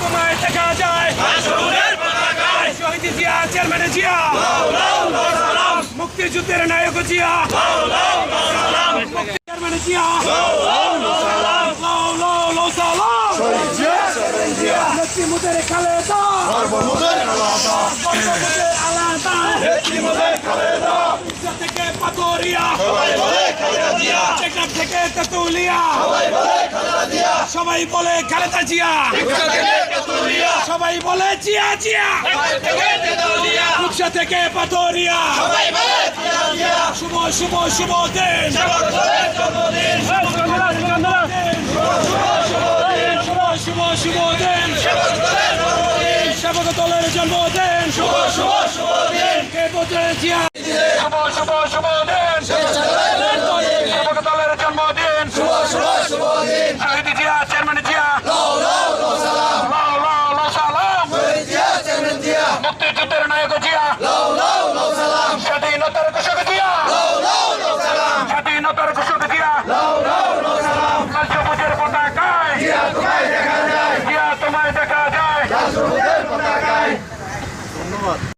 তোমায় দেখা যায়। শহীদ জিয়া চেয়ারম্যান জিয়া। মুক্তিযুদ্ধের নায়ক জিয়া। চেয়ারম্যান জিয়া। সালাম। নেত্রী মুদের খালেদা উড়িষ্যা থেকে টেকনাফ থেকে তেতুলিয়া। সবাই বলে খালেদা জিয়া। সবাই বলে জিয়া। জিয়া উড়িষ্যা থেকে পাথরিয়া। শুভ শুভ শুভ দিন শুভ শুভ দিন সেবক দলের জন্মদিন। শুভ শুভ শুভ দিন কে বোঝে জিয়া শুভ শুভ শুভ Hallelujah.